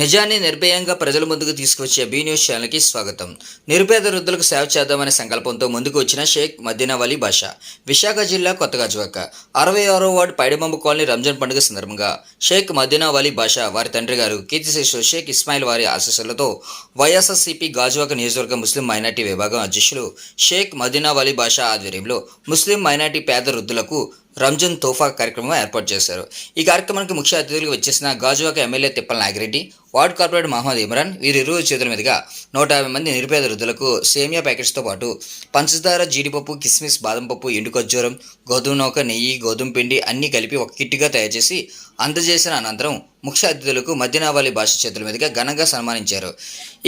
నిజాన్ని నిర్భయంగా ప్రజల ముందుకు తీసుకొచ్చే బీ న్యూస్ ఛానల్కి స్వాగతం. నిరుపేద వృద్ధులకు సేవ చేద్దామనే సంకల్పంతో ముందుకు వచ్చిన షేక్ మదీనా వలీ బాషా విశాఖ జిల్లా కొత్తగాజువాక. అరవై ఆరో వార్డు పైడిమంబు కాలనీ రంజాన్ పండుగ సందర్భంగా షేక్ మదీనా వలీ బాషా వారి తండ్రి గారు కీర్తిశేషు షేక్ ఇస్మాయిల్ వారి ఆశీస్సులతో వైఎస్ఆర్సీపీ గాజువాక నియోజకవర్గ ముస్లిం మైనార్టీ విభాగం అధ్యక్షులు షేక్ మదీనా వలీ బాషా ఆధ్వర్యంలో ముస్లిం మైనార్టీ పేద వృద్ధులకు రంజాన్ తోఫా కార్యక్రమం ఏర్పాటు చేశారు. ఈ కార్యక్రమానికి ముఖ్య అతిథులుగా వచ్చేసిన Gajuwaka MLA Tippala Nagireddy ward corporator Mohammed Imran వీరిరువురు చేతుల మీదుగా నూట యాభై మంది నిరుపేద వృద్ధులకు సేమియా ప్యాకెట్స్తో పాటు పంచదార జీడిపప్పు కిస్మిస్ బాదం పప్పు ఎండు ఖర్జూరం గోధుమ నౌక నెయ్యి గోధుమ పిండి అన్నీ కలిపి ఒక కిట్గా తయారు చేసి అందజేసిన అనంతరం ముఖ్య అతిథులకు మధ్యనావాలి భాష చేతుల మీదుగా ఘనంగా సన్మానించారు.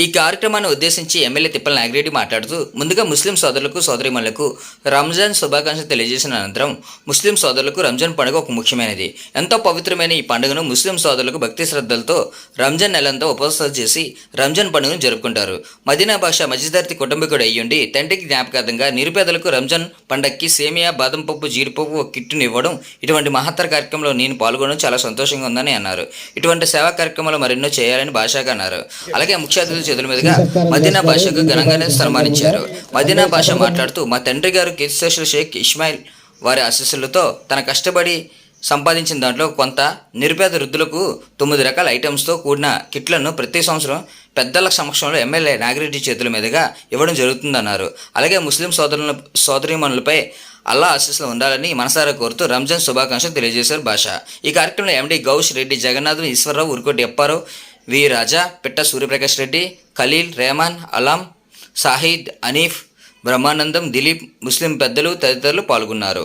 ఈ కార్యక్రమాన్ని ఉద్దేశించి ఎమ్మెల్యే తిప్పల నాగిరెడ్డి మాట్లాడుతూ ముందుగా ముస్లిం సోదరులకు సోదరిమణులకు రంజాన్ శుభాకాంక్షలు తెలియజేసిన అనంతరం ముస్లిం సోదరులకు రంజాన్ పండుగ ఒక ముఖ్యమైనది. ఎంతో పవిత్రమైన ఈ పండుగను ముస్లిం సోదరులకు భక్తి శ్రద్ధలతో రంజాన్ నెలంతా ఉపవాసాలు చేసి రంజాన్ పండుగను జరుపుకుంటారు. మదీనా భాష మధ్యతరగతి కుటుంబీకుడు అయ్యుండి తండ్రికి జ్ఞాపకార్థంగా నిరుపేదలకు రంజాన్ పండగకి సేమియా బాదం పప్పు జీడిపప్పు ఒక కిట్టును ఇవ్వడం ఇటువంటి మహత్తర కార్యక్రమంలో నేను పాల్గొనడం చాలా సంతోషంగా ఉందని అన్నారు. ఇటువంటి సేవా కార్యక్రమాలు మరెన్నో చేయాలని భాషగా అన్నారు. అలాగే ముఖ్య అతిథుల చేతుల మీదుగా మదీనా భాషకు ఘనంగానే సన్మానించారు. మదీనా భాష మాట్లాడుతూ మా తండ్రి గారు కీర్తిశేషులు షేక్ ఇస్మాయిల్ వారి ఆశీస్సులతో తన కష్టపడి సంపాదించిన దాంట్లో కొంత నిరుపేద వృద్ధులకు తొమ్మిది రకాల ఐటమ్స్తో కూడిన కిట్లను ప్రతి సంవత్సరం పెద్దల సమక్షంలో ఎమ్మెల్యే నాగిరెడ్డి చేతుల మీదుగా ఇవ్వడం జరుగుతుందన్నారు. అలాగే ముస్లిం సోదరుల సోదరీమణులపై అల్లా ఆశీస్సులు ఉండాలని మనసారా కోరుతూ రంజాన్ శుభాకాంక్షలు తెలియజేశారు భాష ఈ కార్యక్రమంలో ఎండి గౌష్ రెడ్డి జగన్నాథ్ ఈశ్వరరావు ఉరుకోటి ఎప్పారావు వి రాజా పిట్ట సూర్యప్రకాష్ రెడ్డి ఖలీల్ రెహమాన్ అలాం సాహిద్ అనీఫ్ బ్రహ్మానందం దిలీప్ ముస్లిం పెద్దలు తదితరులు పాల్గొన్నారు.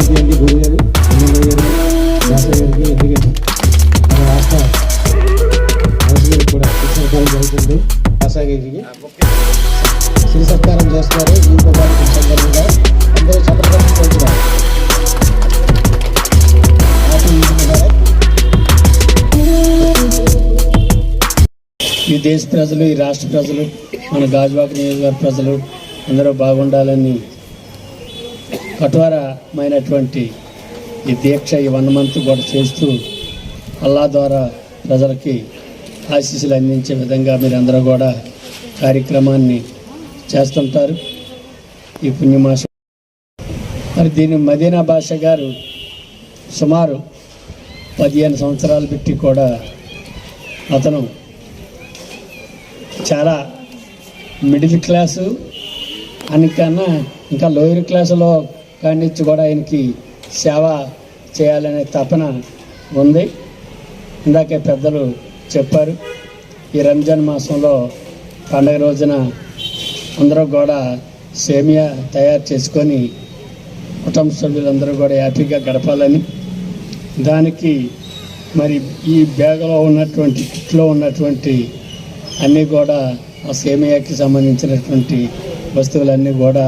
థ్యాంక్ గురువు గారు ఎమ్మెల్యే గారు దాసరి గారికి ఎందుకంటే మన రాష్ట్ర కూడా శిక్షణ జరుగుతుంది శ్రీ సత్కారం చేస్తున్నారు ఈ సందర్భంగా అందరూ చంద్రబాబు ఈ దేశ ప్రజలు ఈ రాష్ట్ర ప్రజలు మన గాజువాక నియోజకవర్గ ప్రజలు అందరూ బాగుండాలని కఠోరమైనటువంటి ఈ దీక్ష ఈ వన్ మంత్ కూడా చేస్తూ అల్లా ద్వారా ప్రజలకి ఆశీస్సులు అందించే విధంగా మీరందరూ కూడా కార్యక్రమాన్ని చేస్తుంటారు. ఈ పుణ్యమాస మరి దీని మదీనా భాష గారు సుమారు పదిహేను సంవత్సరాలు పెట్టి కూడా అతను చాలా మిడిల్ క్లాసు అనికన్నా ఇంకా లోయర్ క్లాసులో కానిచ్చి కూడా ఆయనకి సేవ చేయాలనే తపన ఉంది. ఇందాకే పెద్దలు చెప్పారు ఈ రంజాన్ మాసంలో పండగ రోజున అందరూ కూడా సేమియా తయారు చేసుకొని కుటుంబ సభ్యులందరూ కూడా హ్యాపీగా గడపాలని. దానికి మరి ఈ బ్యాగ్లో ఉన్నటువంటి కిట్లో ఉన్నటువంటి అన్నీ కూడా ఆ సేమియాకి సంబంధించినటువంటి వస్తువులన్నీ కూడా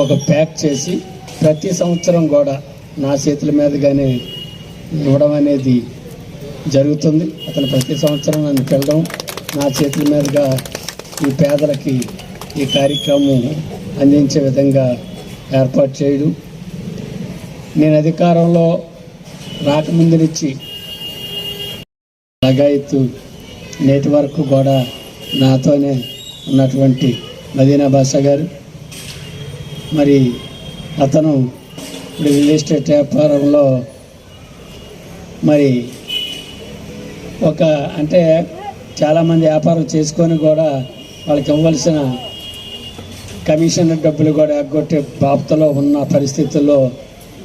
ఒక ప్యాక్ చేసి ప్రతి సంవత్సరం కూడా నా చేతుల మీదుగానే ఇవ్వడం అనేది జరుగుతుంది. అతను ప్రతి సంవత్సరం నన్ను పిలడం నా చేతుల మీదుగా ఈ పేదలకి ఈ కార్యక్రమం అందించే విధంగా ఏర్పాటు చేయడం. నేను అధికారంలో రాకముందు నుంచి లగాయత్తు నేటి వరకు కూడా నాతోనే ఉన్నటువంటి మదీనా బాషా గారు. మరి అతను ఇప్పుడు రియల్ ఎస్టేట్ వ్యాపారంలో మరి ఒక అంటే చాలామంది వ్యాపారం చేసుకొని కూడా వాళ్ళకి ఇవ్వవలసిన కమిషన్ డబ్బులు కూడా ఎగ్గొట్టే బాప్తలో ఉన్న పరిస్థితుల్లో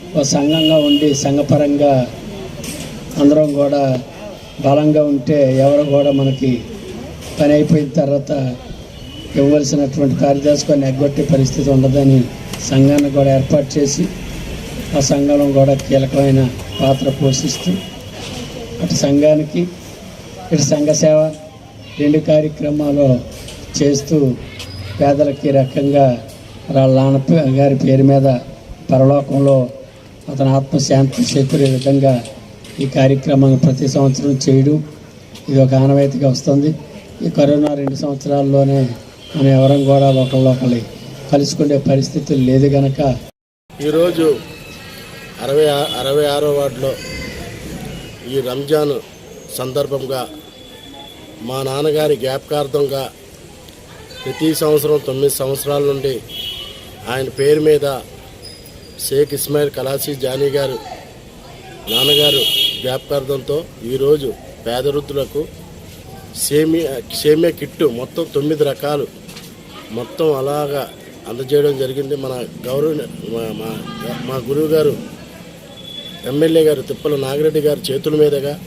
ఒక సంఘంగా ఉండి సంఘపరంగా అందరం కూడా బలంగా ఉంటే ఎవరు కూడా మనకి పని అయిపోయిన తర్వాత ఇవ్వవలసినటువంటి కార్యదర్శకాన్ని ఎగ్గొట్టే పరిస్థితి ఉండదని సంఘాన్ని కూడా ఏర్పాటు చేసి ఆ సంఘం కూడా కీలకమైన పాత్ర పోషిస్తూ అటు సంఘానికి ఇటు సంఘ సేవ రెండు కార్యక్రమాలు చేస్తూ పేదలకి రకంగా వాళ్ళ నాన్న గారి పేరు మీద పరలోకంలో అతని ఆత్మశాంతి చేకూరే విధంగా ఈ కార్యక్రమాన్ని ప్రతి సంవత్సరం చేయడం ఇది ఒక ఆనవాయితీగా వస్తుంది. ఈ కరోనా రెండు సంవత్సరాల్లోనే మనం ఎవరం కూడా ఒకళ్ళొకళ్ళు కలుసుకునే పరిస్థితులు లేదు గనక. ఈరోజు అరవై అరవై ఆరో వార్డులో ఈ రంజాన్ సందర్భంగా మా నాన్నగారి జ్ఞాపకార్థంగా ప్రతి సంవత్సరం తొమ్మిది సంవత్సరాల నుండి ఆయన పేరు మీద షేక్ ఇస్మాయిల్ కలాసీ జానీ గారు నాన్నగారు జ్ఞాపకార్థంతో ఈరోజు పేదరిద్ధులకు సేమియా సేమియా కిట్టు మొత్తం తొమ్మిది రకాలు. మొత్తం అలాగా అందజేయడం జరిగింది. మన గౌరవ మా- మా మా గురువు గారు ఎమ్మెల్యే గారు తిప్పల నాగిరెడ్డి గారు చేతుల మీదుగా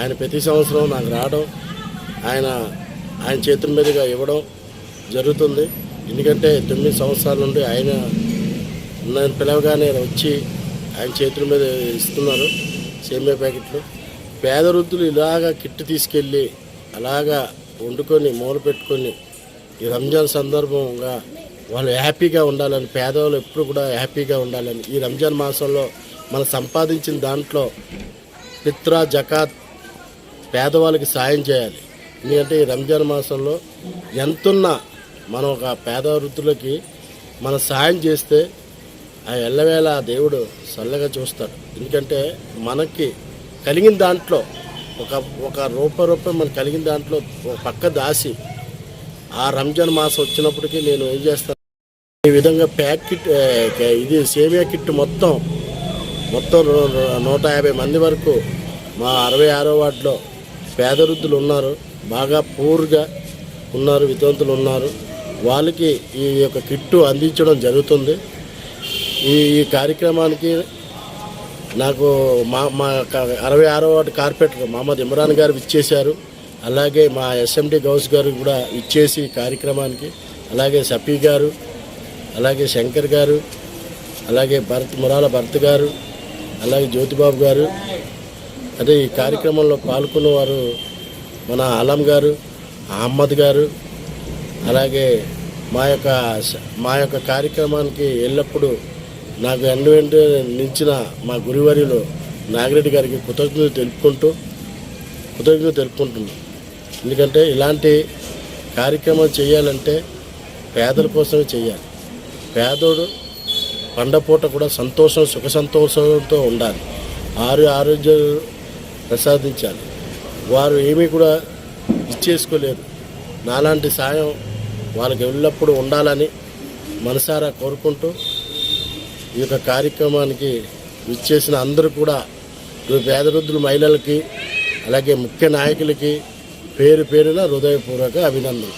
ఆయన ప్రతి సంవత్సరం నాకు రావడం ఆయన ఆయన చేతుల మీదుగా ఇవ్వడం జరుగుతుంది. ఎందుకంటే తొమ్మిది సంవత్సరాల నుండి ఆయన నేను పిలవగానే వచ్చి ఆయన చేతుల మీద ఇస్తున్నారు సేమియా ప్యాకెట్లు. పేద వృద్ధులు ఇలాగా కిట్ తీసుకెళ్ళి అలాగా వండుకొని మూల పెట్టుకొని ఈ రంజాన్ సందర్భంగా వాళ్ళు హ్యాపీగా ఉండాలని పేదవాళ్ళు ఎప్పుడు కూడా హ్యాపీగా ఉండాలని ఈ రంజాన్ మాసంలో మనం సంపాదించిన దాంట్లో పిత్రా జకాత్ పేదవాళ్ళకి సాయం చేయాలి. ఎందుకంటే ఈ రంజాన్ మాసంలో ఎంతున్నా మనం ఒక పేద వృద్ధులకి మనం సాయం చేస్తే ఆ ఎల్లవేళ ఆ దేవుడు చల్లగా చూస్తాడు. ఎందుకంటే మనకి కలిగిన దాంట్లో ఒక ఒక రూపాయి రూపాయి మనకు కలిగిన దాంట్లో ఒక పక్క దాసి ఆ రంజాన్ మాసం వచ్చినప్పటికీ నేను ఏం చేస్తాను? ఈ విధంగా ప్యాకెట్ ఇది సేమియా కిట్ మొత్తం మొత్తం నూట యాభై మంది వరకు మా అరవై ఆరో వార్డులో పేద వృద్ధులు ఉన్నారు. బాగా పూర్గా ఉన్నారు వితంతులు ఉన్నారు. వాళ్ళకి ఈ యొక్క కిట్టు అందించడం జరుగుతుంది. ఈ కార్యక్రమానికి నాకు మా మా అరవై ఆరో వార్డు కార్పొరేటర్ మహమ్మద్ ఇమ్రాన్ గారు ఇచ్చేశారు అలాగే మా ఎస్ఎండి గౌస్ గారు కూడా ఇచ్చేసి కార్యక్రమానికి. అలాగే సఫీ గారు అలాగే శంకర్ గారు అలాగే భరత్ మురాల భరత్ గారు అలాగే జ్యోతిబాబు గారు. అదే ఈ కార్యక్రమంలో పాల్గొన్న వారు మన అలం గారు అహ్మద్ గారు. అలాగే మా యొక్క మా యొక్క కార్యక్రమానికి ఎల్లప్పుడూ నాకు ఎండు వెంట నిలిచిన మా గురువర్యులు నాగిరెడ్డి గారికి కృతజ్ఞతలు తెలుపుకుంటూ కృతజ్ఞతలు తెలుపుకుంటున్నాను ఎందుకంటే ఇలాంటి కార్యక్రమం చేయాలంటే పేదల కోసమే చేయాలి. పేదోడు పండపూట కూడా సంతోషం సుఖ సంతోషంతో ఉండాలి. ఆరు ఆరోగ్యాలు ప్రసాదించాలి. వారు ఏమీ కూడా ఇచ్చేసుకోలేరు. నాలాంటి సాయం వాళ్ళకి వెళ్ళినప్పుడు ఉండాలని మనసారా కోరుకుంటూ ఈ యొక్క కార్యక్రమానికి ఇచ్చేసిన అందరూ కూడా ఇప్పుడు పేద మహిళలకి అలాగే ముఖ్య నాయకులకి పేరు పేరున హృదయపూర్వక అభినందనలు.